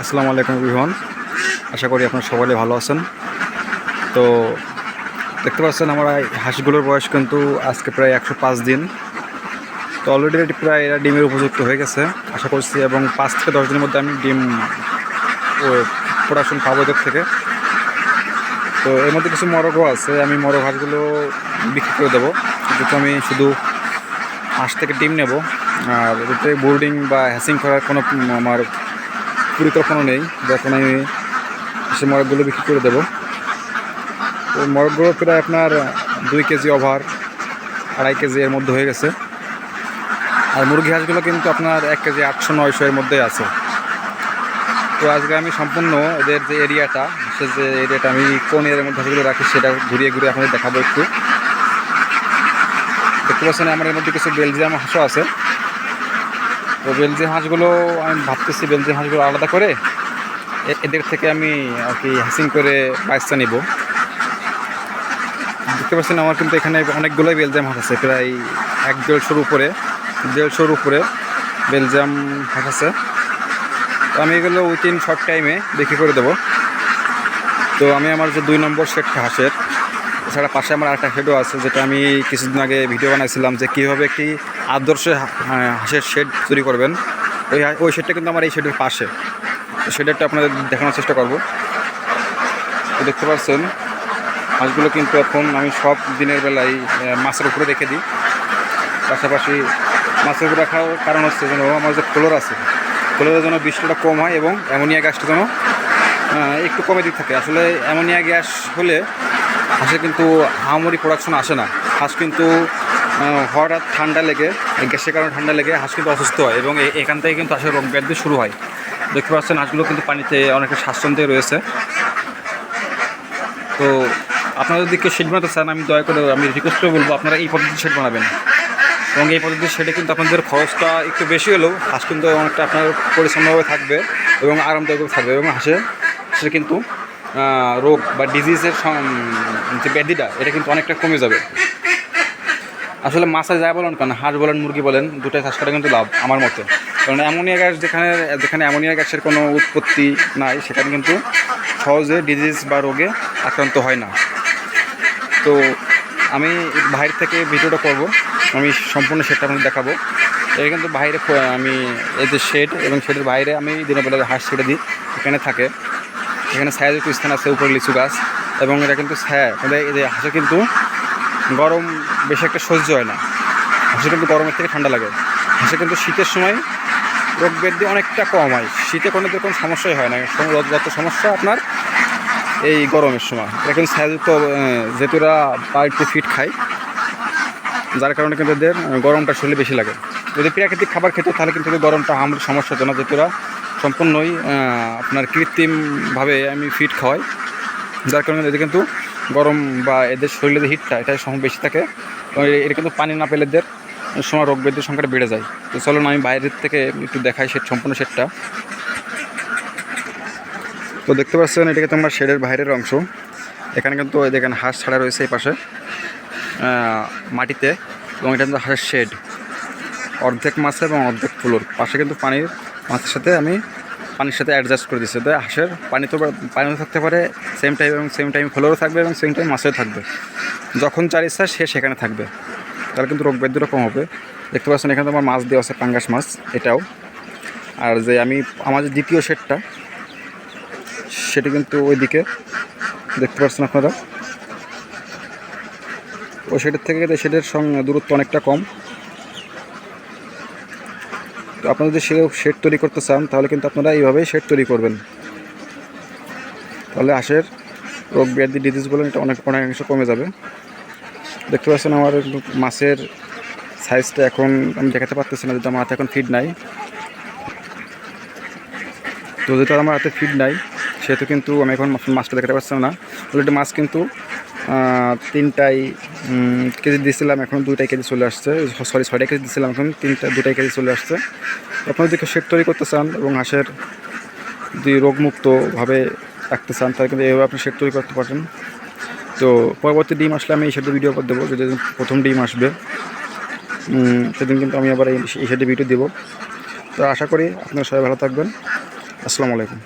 আসসালামু আলাইকুম বিহন আশা করি আপনারা সবাই ভালো আছেন। তো দেখতে পাচ্ছেন আমার হাঁসগুলোর বয়স কিন্তু আজকে প্রায় একশো পাঁচ দিন। তো অলরেডি এটি প্রায় এরা ডিমের উপযুক্ত হয়ে গেছে। আশা করছি এবং পাঁচ থেকে দশ দিনের মধ্যে আমি ডিম প্রোডাকশন পাবো এদের থেকে। তো এর মধ্যে কিছু মরগও আছে, আমি মরগ হাঁসগুলো বিক্রি করে দেবো। যেহেতু আমি শুধু হাঁস থেকে ডিম নেব, আর এতে বোর্ডিং বা হ্যাসিং করার কোনো আমার পরিকল্পনা নেই। যখন আমি সে মরগগুলো বিক্রি করে দেবো। তো মরগগুলো প্রায় আপনার দুই কেজি ওভার, আড়াই কেজি এর মধ্যে হয়ে গেছে। আর মুরগি হাঁসগুলো কিন্তু আপনার এক কেজি আটশো, নয়শো এর মধ্যেই আছে। তো আজকে আমি সম্পূর্ণ এদের যে এরিয়াটা সে যে এরিয়াটা আমি কোন এরিয়ার মধ্যে হাঁসগুলো রাখি সেটা ঘুরিয়ে ঘুরিয়ে আপনাদের দেখাবো একটু। দেখতে পাচ্ছেন আমার এর মধ্যে কিছু বেলজিয়াম হাঁসও আছে। তো বেলজিয়াম হাঁসগুলো, আমি ভাবতেছি বেলজিয়াম হাঁসগুলো আলাদা করে এদের থেকে আমি আর কি হ্যাসিং করে বাচ্চা নিব। দেখতে পাচ্ছেন আমার কিন্তু এখানে অনেকগুলোই বেলজিয়াম হাঁস আছে, প্রায় এক দেড়শোর উপরে দেড়শোর উপরে বেলজিয়াম হাঁস আছে। তো আমি এগুলো উইথিন শর্ট টাইমে বিক্রি করে দেবো। তো আমি আমার যে দুই নম্বর সেটটা হাঁসের এছাড়া পাশে আমার আরেকটা শেডও আছে, যেটা আমি কিছুদিন আগে ভিডিও বানাইছিলাম যে কীভাবে একটি আদর্শ হা- হা- হাঁসের শেড তৈরি করবেন। ওই ওই শেডটা কিন্তু আমার এই শেডের পাশে। শেডেরটা আপনাদের দেখানোর চেষ্টা করব। দেখতে পাচ্ছেন, হাঁসগুলো কিন্তু এখন আমি সব দিনের বেলায় মাছের উপরে রেখে দিই। পাশাপাশি মাছের উপরে রাখার কারণ হচ্ছে যেন আমার যে ফ্লোর আছে ফ্লোরের জন্য বৃষ্টিটা কম হয় এবং অ্যামোনিয়া গ্যাসটা যেন একটু কমে দিতে থাকে। আসলে অ্যামোনিয়া গ্যাস হলে হাঁসের কিন্তু আহামরি প্রোডাকশন আসে না। হাঁস কিন্তু হঠাৎ ঠান্ডা লেগে গ্যাসের কারণে ঠান্ডা লেগে হাঁস কিন্তু অসুস্থ হয় এবং এখান থেকে কিন্তু হাঁসের রোগ ব্যাধি শুরু হয়। দেখতে পাচ্ছেন হাঁসগুলো কিন্তু পানিতে অনেকটা স্বাচ্ছন্দ্যে রয়েছে। তো আপনারা যদি কেউ শেড বানাতে চান, আমি দয়া করে, আমি রিকোয়েস্ট করে বলব, আপনারা এই পদ্ধতির শেড বানাবেন। এবং এই পদ্ধতির শেডে কিন্তু আপনাদের খরচটা একটু বেশি হলেও হাঁস কিন্তু অনেকটা আপনার পরিচ্ছন্নভাবে থাকবে এবং আরামদায়কভাবে থাকবে এবং হাঁসে সে কিন্তু রোগ বা ডিজিজের যে ব্যাধিটা, এটা কিন্তু অনেকটা কমে যাবে। আসলে মাছে যা বলেন কেন? হাঁস বলেন, মুরগি বলেন, দুটাই চাষ করা কিন্তু লাভ আমার মতে। কারণ অ্যামোনিয়া গ্যাস যেখানে যেখানে অ্যামোনিয়া গ্যাসের কোনো উৎপত্তি নাই, সেখানে কিন্তু সহজে ডিজিজ বা রোগে আক্রান্ত হয় না। তো আমি বাইরে থেকে ভিডিওটা করব, আমি সম্পূর্ণ সেটা আপনাদের দেখাবো। এটা কিন্তু বাইরে আমি এই যে শেড এবং শেডের বাইরে আমি দিনের বেলা হাঁস ছেড়ে দিই, এখানে থাকে। এখানে ছায়া একটু স্থান আছে উপরে লিচু গাছ এবং এটা কিন্তু ছায়া। কিন্তু এই যে কিন্তু গরম বেশি একটা সহ্য হয় না। হাঁসের কিন্তু গরমের থেকে ঠান্ডা লাগে। হাঁসের কিন্তু শীতের সময় রোগ ব্যাধি অনেকটা কম হয়। শীতে কোনো কোনো সমস্যাই হয় না। যত- সমস্যা আপনার এই গরমের সময়। এটা কিন্তু ছায়াযুক্ত যেহেতু এরা বাড়িতে ফিট খায়। যার কারণে কিন্তু এদের গরমটা শরীরে বেশি লাগে। যদি প্রাকৃতিক খাবার খেতে তাহলে কিন্তু গরমটা আমার সমস্যা হতো না যেহেতু সম্পূর্ণই আপনার কৃত্রিমভাবে আমি ফিট খাওয়াই। যার কারণে এদের কিন্তু গরম বা এদের শরীরে যে হিটটা এটা সময় বেশি থাকে। এটা কিন্তু পানি না পেলে এদের সময় রোগ ব্যাধির সংখ্যাটা বেড়ে যায়। তো চলুন আমি বাইরের থেকে একটু দেখাই সেট সম্পূর্ণ সেটটা তো দেখতে পাচ্ছেন এটা কিন্তু আমার শেডের বাইরের অংশ। এখানে কিন্তু দেখেন হাঁস ছাড়া রয়েছে এই পাশে। মাটিতে। এবং এটা কিন্তু হাঁসের শেড অর্ধেক মাছ এবং অর্ধেক ফুলোর পাশে কিন্তু পানির মাছের সাথে আমি পানির সাথে অ্যাডজাস্ট করে দিচ্ছি তো হাঁসের পানি তো পানিও থাকতে পারে সেম টাইম এবং সেম টাইম ফ্লোরও থাকবে এবং সেম টাইম মাছেও থাকবে। যখন চার ইচ্ছা সে সেখানে থাকবে। তাহলে কিন্তু রোগ ব্যাধিটা কম হবে। দেখতে পাচ্ছেন এখানে আমার মাছ দেওয়া আছে, পাঙ্গাস মাছ, এটাও। আর যে আমি, আমার যে দ্বিতীয় শেডটা সেটা কিন্তু ওইদিকে, দেখতে পাচ্ছেন আপনারা। ওই শেডের থেকে শেডের সঙ্গে দূরত্ব অনেকটা কম। তো আপনারা যদি সে শেড তৈরি করতে চান, তাহলে কিন্তু আপনারা এইভাবেই শেড তৈরি করবেন। তাহলে হাঁসের রোগ ব্যাধি ডিজিজ বলেন, এটা অনেক অনেকাংশ কমে যাবে। দেখতে পাচ্ছেন আমার মাছের সাইজটা এখন আমি দেখাতে পারতেছি না, যেহেতু আমার হাতে এখন ফিড নাই। তো যেহেতু আমার হাতে ফিড নাই, সেহেতু কিন্তু আমি এখন মাছটা দেখাতে পারছিলাম না। অলরেডি মাছ কিন্তু তিনটাই কেজি দিয়েছিলাম এখন দুইটাই কেজি চলে আসছে। সরি ছয়টা কেজি দিয়েছিলাম এখন, তিনটা, দুটাই কেজি চলে আসছে। আপনারা যদি শেড তৈরি করতে চান এবং হাঁসের যদি রোগমুক্তভাবে রাখতে চান, তাহলে কিন্তু এইভাবে আপনি শেড তৈরি করতে পারেন তো পরবর্তী ডিম আসলে আমি এই শেডে ভিডিও করে দেবো যদি প্রথম ডিম আসবে। সেদিন কিন্তু আমি আবার এই এই শেডে ভিডিও দেবো। তো আশা করি আপনারা সবাই ভালো থাকবেন। আসসালামু আলাইকুম।